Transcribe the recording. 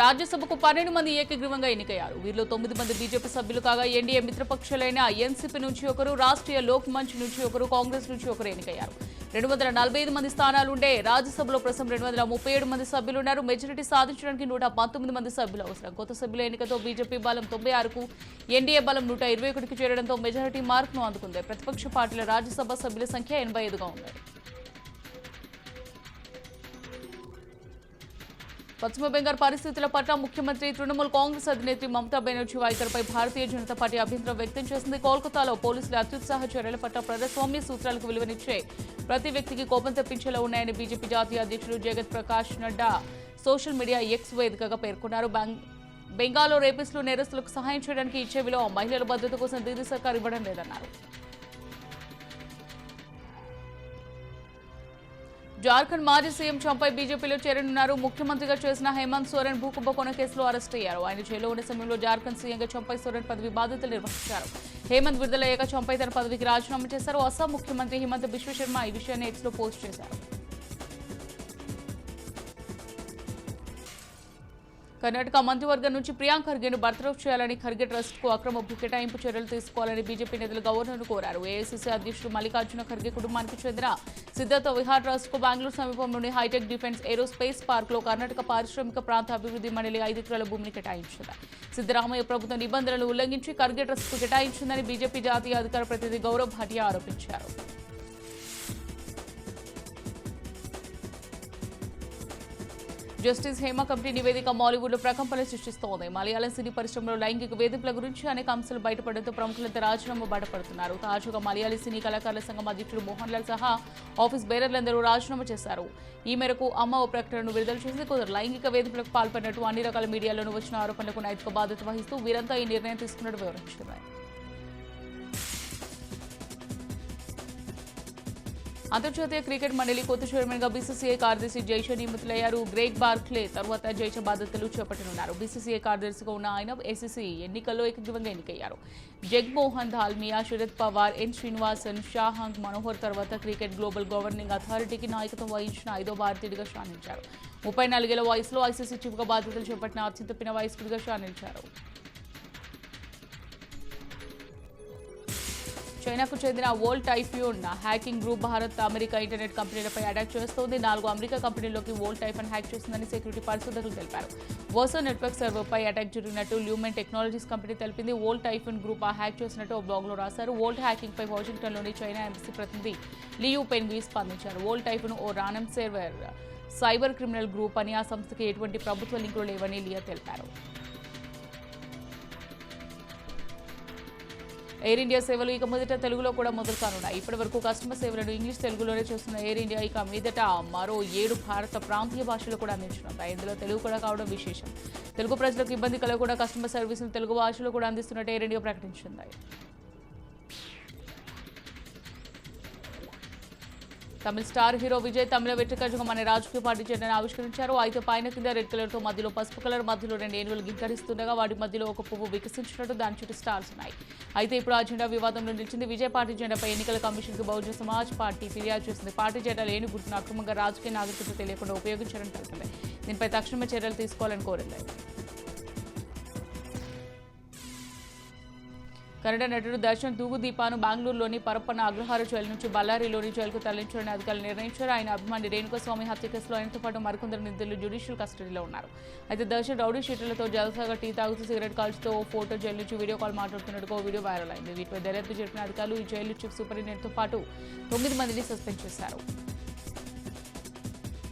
రాజ్యసభకు పన్నెండు మంది ఏకగ్రీవంగా ఎన్నికయ్యారు. వీరిలో తొమ్మిది మంది బీజేపీ సభ్యులు కాగా ఎన్డీఏ మిత్రపక్షాలైన ఎన్సీపీ నుంచి ఒకరు రాష్ట్రీయ లోక్ మంచ్ నుంచి ఒకరు కాంగ్రెస్ నుంచి ఒకరు ఎన్నికయ్యారు. రెండు వందల నలభై ఐదు మంది స్థానాలుండే రాజ్యసభలో ప్రస్తుతం రెండు వందల ముప్పై ఏడు మంది సభ్యులు ఉన్నారు మెజారిటీ సాధించడానికి నూట పంతొమ్మిది మంది సభ్యులు అవసరం. కొత్త సభ్యుల ఎన్నికతో బీజేపీ బలం తొంభై ఆరుకు ఎన్డీఏ బలం నూట ఇరవై ఒకటికి చేరడంతో మెజారిటీ మార్కును అందుకుంది. ప్రతిపక్ష పార్టీల రాజ్యసభ సభ్యుల సంఖ్య ఎనభై ఐదుగా ఉన్నారు పశ్చిమ బెంగాల్ పరిస్థితుల పట్ల ముఖ్యమంత్రి తృణమూల్ కాంగ్రెస్ అధినేత్రి మమతా బెనర్జీ వైఖరిపై భారతీయ జనతా పార్టీ అభ్యంతరం వ్యక్తం చేసింది. కోల్కతాలో పోలీసుల అత్యుత్సాహ చర్యల పట్ల ప్రజాస్వామ్య సూత్రాలకు విలువనిచ్చే ప్రతి వ్యక్తికి కోపం తెప్పించేలా ఉన్నాయని బీజేపీ జాతీయ అధ్యక్షుడు Jagat Prakash Nadda social media X వేదికగా పేర్కొన్నారు. బెంగాల్లో రేపిస్టులు నేరస్తులకు సహాయం చేయడానికి ఇచ్చే విలువ మహిళల భద్రత కోసం దీదీ సర్కార్ ఇవ్వడం లేదన్నారు. జార్ఖండ్ మాజీ సీఎం చంపై బీజేపీలో చేరనున్నారు. ముఖ్యమంత్రిగా చేసిన హేమంత్ సోరెన్ భూకుంభకోణ కేసులో అరెస్ట్ అయ్యారు. ఆయన జైల్లో ఉన్న సమయంలో జార్ఖండ్ సీఎంగా చంపై సోరెన్ పదవి బాధ్యతలు నిర్వహించారు. హేమంత్ విడుదలయ్యాక చంపై తన పదవికి రాజీనామా చేశారు. అస్సాం ముఖ్యమంత్రి హిమంత బిశ్వశర్మ ఈ విషయాన్ని ఎక్స్లో పోస్ట్ చేశారు. కర్ణాటక మంత్రివర్గం నుంచి ప్రియాంక్ ఖర్గేను బర్తరఫ్ చేయాలని ఖర్గే ట్రస్ట్కు అక్రమ భూ కేటాయింపు చర్యలు తీసుకోవాలని బీజేపీ నేతలు గవర్నర్ను కోరారు. ఏఐసీసీ అధ్యక్షుడు మల్లికార్జున ఖర్గే కుటుంబానికి చెందిన సిద్ధార్థ విహార్ ట్రస్ట్కు బెంగళూరు సమీపంలోని హైటెక్ డిఫెన్స్ ఏరోస్పేస్ పార్క్లో కర్ణాటక పారిశ్రామిక ప్రాంత అభివృద్ధి మండలి ఐదు ఎకరాల భూమిని కేటాయించింది. సిద్దరామయ్య ప్రభుత్వ నిబంధనలు ఉల్లంఘించి ఖర్గే ట్రస్ట్కు కేటాయించిందని బీజేపీ జాతీయ అధికార ప్రతినిధి గౌరవ్ భాటియా ఆరోపించారు. జస్టిస్ హేమ కమిటీ నివేదిక మాలీవుడ్లో ప్రకంపనలు సృష్టిస్తోంది. మలయాళం సినీ పరిశ్రమలో లైంగిక వేధింపుల గురించి అనేక అంశాలు బయటపడడంతో ప్రముఖులంతా రాజీనామా బయటపడుతున్నారు తాజాగా మలయాళీ సినీ కళాకారుల సంఘం అధ్యక్షుడు మోహన్ లాల్ సహా ఆఫీస్ బేరర్లందరూ రాజీనామా చేశారు. ఈ మేరకు అమ్మ ఓ ప్రకటనను విడుదల చేసి కొందరు లైంగిక వేధింపులకు పాల్పడినట్టు అన్ని రకాల మీడియాలోనూ వచ్చిన ఆరోపణలకు నైతిక బాధ్యత వహిస్తూ వీరంతా ఈ నిర్ణయం తీసుకున్నట్టు వివరించారు. అంతర్జాతీయ క్రికెట్ మండలి కొత్త చైర్మన్గా బీసీసీఐ కార్యదర్శి జైషా నియమితులయ్యారు గ్రేగ్ బార్క్లే తర్వాత జైష బాధ్యతలు చేపట్టనున్నారు. బీసీసీఐ కార్యదర్శిగా ఉన్న ఆయన ఏసీసీ ఎన్నికల్లో ఏకగ్రీవంగా ఎన్నికయ్యారు. జగ్మోహన్ ధాల్మియా శరద్ పవార్ ఎన్ శ్రీనివాసన్ షాహాంగ్ మనోహర్ తర్వాత క్రికెట్ గ్లోబల్ గవర్నింగ్ అథారిటీకి నాయకత్వం వహించిన ఐదో భారతీయుడిగా శానించారు ముప్పై నాలుగేళ్ళ వయసులో ఐసీసీ చీఫ్గా బాధ్యతలు చేపట్టిన అత్యంత పిన వయస్కుడిగా శానించారు చైనాకు చెందిన Volt Typhoon hacking group Bharat America internet కంపెనీలపై అటాక్ చేస్తోంది. నాలుగు అమెరికా కంపెనీల్లోకి వోల్ట్ టైఫన్ హ్యాక్ చేసిందని సెక్యూరిటీ పరిశోధకులు తెలిపారు. వర్సో నెట్వర్క్ సర్వర్పై అటాక్ జరిగినట్టు ల్యూమెన్ టెక్నాలజీస్ కంపెనీ తెలిపింది. వోల్ట్ టైఫన్ గ్రూప్ ఆ హ్యాక్ చేసినట్టు ఓ బ్లాగ్లో రాశారు. వోల్ట్ హ్యాకింగ్పై వాషింగ్టన్లోని చైనా ఎంబసీ ప్రతినిధి లియూ పెన్వి స్పందించారు. వోల్ టైఫన్ ఓ రానం సర్వర్ సైబర్ క్రిమినల్ గ్రూప్ అని ఆ సంస్థకి ఎటువంటి ప్రభుత్వ లింకులు లేవని లియా తెలిపారు. ఎయిర్ ఇండియా సేవలు ఇక మొదట తెలుగులో కూడా మొదలు కానున్నాయి ఇప్పటి వరకు కస్టమర్ సేవలను ఇంగ్లీష్ తెలుగులోనే చూస్తున్న ఎయిర్ ఇండియా ఇక మీదట మరో ఏడు భారత ప్రాంతీయ భాషలు కూడా అందించనున్నాయి. ఇందులో తెలుగు కూడా కావడం విశేషం. తెలుగు ప్రజలకు ఇబ్బంది కలగకుండా కస్టమర్ సర్వీసులు తెలుగు భాషలో కూడా అందిస్తున్నట్టు ఎయిర్ ఇండియా ప్రకటించింది. తమిళ స్టార్ హీరో విజయ్ తమిళ వెట్రికజంగా మన రాజకీయ పార్టీ జెండాను ఆవిష్కరించారు. అయితే పైన కింద రెడ్ కలర్తో మధ్యలో పసుపు కలర్ మధ్యలో రెండు ఏనుగులు గింకరిస్తుండగా వాటి మధ్యలో ఒక పువ్వు వికసించినట్టు దాని చుట్టూ స్టార్స్ ఉన్నాయి. అయితే ఇప్పుడు ఆ జెండా వివాదంలో నిలిచింది విజయ్ పార్టీ జెండాపై ఎన్నికల కమిషన్కు బహుజన సమాజ్ పార్టీ ఫిర్యాదు చేసింది. పార్టీ జెండా లేని గుర్తును అక్రమంగా రాజకీయ నాగరికత తెలియకుండా ఉపయోగించారని తెలిపింది. దీనిపై తక్షణమే చర్యలు తీసుకోవాలని కోరింది. కన్నడ నటుడు దర్శన్ దూగుదీపాను బెంగళూరులోని పరప్పన అగ్రహార జైలు నుంచి బళ్ళారిలోని జైలుకు తరలించాలని అధికారులు నిర్ణయించారు. ఆయన అభిమాని రేణుకస్వామి హత్య కేసులో ఆయనతో పాటు మరికొందరు నిందితులు జ్యుడిషియల్ కస్టడీలో ఉన్నారు. అయితే దర్శన్ రౌడీ షీట్లతో జలసాగా టీ తాగుతూ సిగరెట్ కాల్చుతూ ఓ ఫోటో జైలు నుంచి వీడియో కాల్ మాట్లాడుతున్నట్టుగా ఓ వీడియో వైరల్ అయింది. వీటిపై దర్యాప్తు జరిపిన అధికారులు ఈ జైలు చీఫ్ సూపరింటెండెంట్తో పాటు తొమ్మిది మందిని సస్పెండ్ చేశారు.